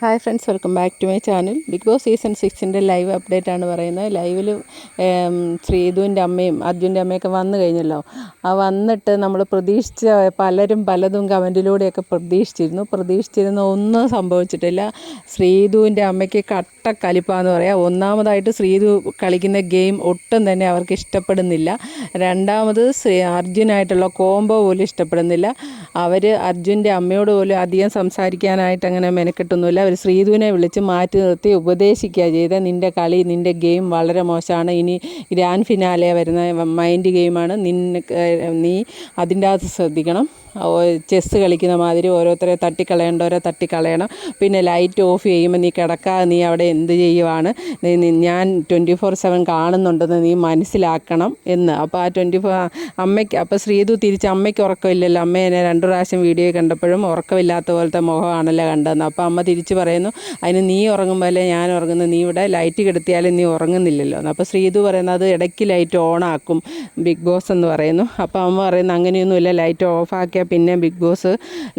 Hi friends welcome back to my channel. Big boss season സിക്സിന്റെ live update ആണ് പറയുന്നത്. ലൈവിൽ ശ്രീധുവിന്റെ അമ്മയും അർജുന്റെ അമ്മയൊക്കെ വന്നു കഴിഞ്ഞല്ലോ. ആ വന്നിട്ട് നമ്മൾ പ്രതീക്ഷിച്ച പലരും പലതും കമന്റിലൂടെയൊക്കെ പ്രതീക്ഷിച്ചിരുന്നു. പ്രതീക്ഷിച്ചിരുന്ന ഒന്നും സംഭവിച്ചിട്ടില്ല. ശ്രീധുവിന്റെ അമ്മയ്ക്ക് കട്ട കലിപ്പാന്ന് പറയാം. ഒന്നാമതായിട്ട് ശ്രീധു കളിക്കുന്ന ഗെയിം ഒട്ടും തന്നെ അവർക്ക് ഇഷ്ടപ്പെടുന്നില്ല. രണ്ടാമത് ശ്രീ അർജുനായിട്ടുള്ള കോംബോ പോലും ഇഷ്ടപ്പെടുന്നില്ല. അവർ അർജുന്റെ അമ്മയോട് പോലും അധികം സംസാരിക്കാനായിട്ട് അങ്ങനെ മെനക്കെട്ടൊന്നുമില്ല. അവർ ശ്രീധുവിനെ വിളിച്ച് മാറ്റി നിർത്തി ഉപദേശിക്കുക ചെയ്ത് നിന്റെ കളി നിന്റെ ഗെയിം വളരെ മോശമാണ്. ഇനി ഗ്രാൻഡ് ഫിനാലെ വരുന്ന മൈൻഡ് ഗെയിമാണ്. നിന്നെ നീ അതിന്റെ അകത്ത് ശ്രദ്ധിക്കണം. ചെസ്സ് കളിക്കുന്ന മാതിരി ഓരോരുത്തരെ തട്ടിക്കളയേണ്ടവരെ തട്ടിക്കളയണം. പിന്നെ ലൈറ്റ് ഓഫ് ചെയ്യുമ്പോൾ നീ കിടക്കാതെ നീ അവിടെ എന്ത് ചെയ്യുവാണ്? ഞാൻ ട്വന്റി ഫോർ സെവൻ കാണുന്നുണ്ടെന്ന് നീ മനസ്സിലാക്കണം എന്ന്. അപ്പോൾ ആ ട്വന്റി ഫോർ അമ്മയ്ക്ക് അപ്പോൾ ശ്രീതു തിരിച്ച് അമ്മയ്ക്ക് ഉറക്കമില്ലല്ലോ. അമ്മ എന്നെ രണ്ട് പ്രാവശ്യം വീഡിയോ കണ്ടപ്പോഴും ഉറക്കമില്ലാത്ത പോലത്തെ മുഖമാണല്ലോ കണ്ടതെന്ന് അപ്പോൾ അമ്മ തിരിച്ച് പറയുന്നു അതിന് നീ ഉറങ്ങുമ്പോൾ ഞാൻ ഉറങ്ങുന്നു നീ ഇവിടെ ലൈറ്റ് കെടുത്തിയാലും നീ ഉറങ്ങുന്നില്ലല്ലോ. അപ്പോൾ ശ്രീതു പറയുന്നത് ഇടയ്ക്ക് ലൈറ്റ് ഓണാക്കും ബിഗ് ബോസ് എന്ന് പറയുന്നു. അപ്പോൾ അമ്മ പറയുന്നു അങ്ങനെയൊന്നുമില്ല ലൈറ്റ് ഓഫ് ആക്കിയാൽ പിന്നെ ബിഗ് ബോസ്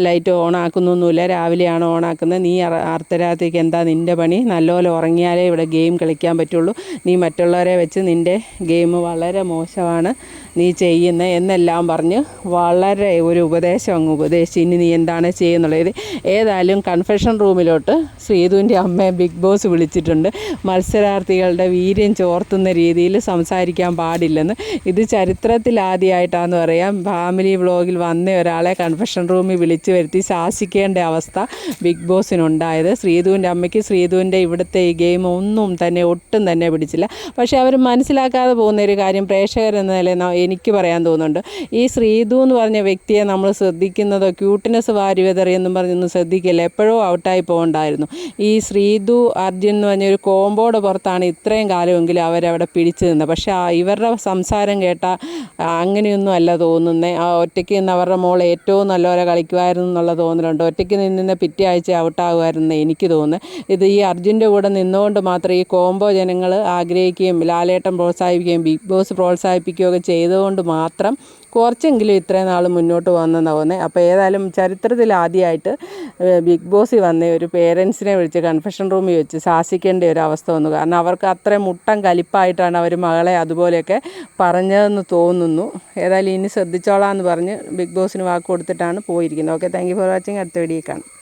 ലൈറ്റ് ഓൺ ആക്കുന്നൊന്നുമില്ല രാവിലെയാണ് ഓൺ ആക്കുന്നത് നീ അർദ്ധരാത്രിക്ക് എന്താ നിന്റെ പണി? നല്ലപോലെ ഉറങ്ങിയാലേ ഇവിടെ ഗെയിം കളിക്കാൻ പറ്റുള്ളൂ. നീ മറ്റുള്ളവരെ വെച്ച് നിന്റെ ഗെയിം വളരെ മോശമാണ്. നീ ചെയ്യുന്നത് എന്നെല്ലാം പറഞ്ഞ് വളരെ ഒരു ഉപദേശം അങ്ങ് ഉപദേശിച്ച് ഇനി നീ എന്താണ് ചെയ്യുന്നുള്ളത്. ഏതായാലും കൺഫെഷൻ റൂമിലോട്ട് ശ്രീധുവിന്റെ അമ്മയെ ബിഗ് ബോസ് വിളിച്ചിട്ടുണ്ട്. മത്സരാർത്ഥികളുടെ വീര്യം ചോർത്തുന്ന രീതിയിൽ സംസാരിക്കാൻ പാടില്ലെന്ന്. ഇത് ചരിത്രത്തിൽ ആദ്യമായിട്ടാണെന്ന് പറയാം. ഫാമിലി വ്ളോഗിൽ വന്ന ഒരാളെ കൺഫെഷൻ റൂമിൽ വിളിച്ചു വരുത്തി ശാസിക്കേണ്ട അവസ്ഥ ബിഗ് ബോസിനുണ്ടായത് ശ്രീധുവിന്റെ അമ്മയ്ക്ക് ശ്രീധുവിന്റെ ഇവിടുത്തെ ഈ ഗെയിം ഒന്നും തന്നെ ഒട്ടും തന്നെ പിടിച്ചില്ല. പക്ഷേ അവർ മനസ്സിലാക്കാതെ പോകുന്ന ഒരു കാര്യം പ്രേക്ഷകരെന്ന നിലയിൽ എനിക്ക് പറയാൻ തോന്നുന്നുണ്ട്. ഈ ശ്രീതു എന്ന് പറഞ്ഞ വ്യക്തിയെ നമ്മൾ ശ്രദ്ധിക്കുന്നതോ ക്യൂട്ട്നെസ് വാരി വെതറിയെന്നും പറഞ്ഞൊന്നും ശ്രദ്ധിക്കില്ല. എപ്പോഴോ ഔട്ടായി പോകണ്ടായിരുന്നു. ഈ ശ്രീതു അർജുൻ എന്ന് പറഞ്ഞൊരു കോമ്പോട് പുറത്താണ് ഇത്രയും കാലമെങ്കിലും അവരവിടെ പിടിച്ചു നിന്നത്. പക്ഷേ ഇവരുടെ സംസാരം കേട്ട അങ്ങനെയൊന്നും അല്ല തോന്നുന്നത് ആ ഒറ്റയ്ക്ക് നിന്ന് അവരുടെ മോൾ ഏറ്റവും നല്ലപോലെ കളിക്കുമായിരുന്നു എന്നുള്ള തോന്നലുണ്ട്. ഒറ്റയ്ക്ക് നിന്നിന്ന് പിറ്റേ ആഴ്ച ഔട്ടാകുമായിരുന്നു എനിക്ക് തോന്നുന്നത് ഇത് ഈ അർജുന്റെ കൂടെ നിന്നുകൊണ്ട് മാത്രം ഈ കോംബോ ജനങ്ങൾ ആഗ്രഹിക്കുകയും ലാലേട്ടം പ്രോത്സാഹിപ്പിക്കുകയും ബിഗ് ബോസ് പ്രോത്സാഹിപ്പിക്കുകയൊക്കെ ചെയ്തുകൊണ്ട് മാത്രം കുറച്ചെങ്കിലും ഇത്രയും നാൾ മുന്നോട്ട് വന്നെന്ന് തോന്നുന്നത് അപ്പോൾ ഏതായാലും ചരിത്രത്തിൽ ആദ്യമായിട്ട് ബിഗ് ബോസിൽ വന്ന ഒരു പേരൻസിനെ വിളിച്ച് കൺഫെഷൻ റൂമിൽ വെച്ച് ശാസിക്കേണ്ട ഒരു അവസ്ഥ വന്നു. കാരണം അവർക്ക് അത്രയും മുട്ടം കലിപ്പായിട്ടാണ് അവർ മകളെ അതുപോലെയൊക്കെ പറഞ്ഞതെന്ന് തോന്നുന്നു. ഏതായാലും ഇനി ശ്രദ്ധിച്ചോളാം എന്ന് പറഞ്ഞ് ബിഗ് ബോസിന് വാക്ക് കൊടുത്തിട്ടാണ് പോയിരിക്കുന്നത്. Okay thank you for watching അടുത്ത വീഡിയോ കാണാം.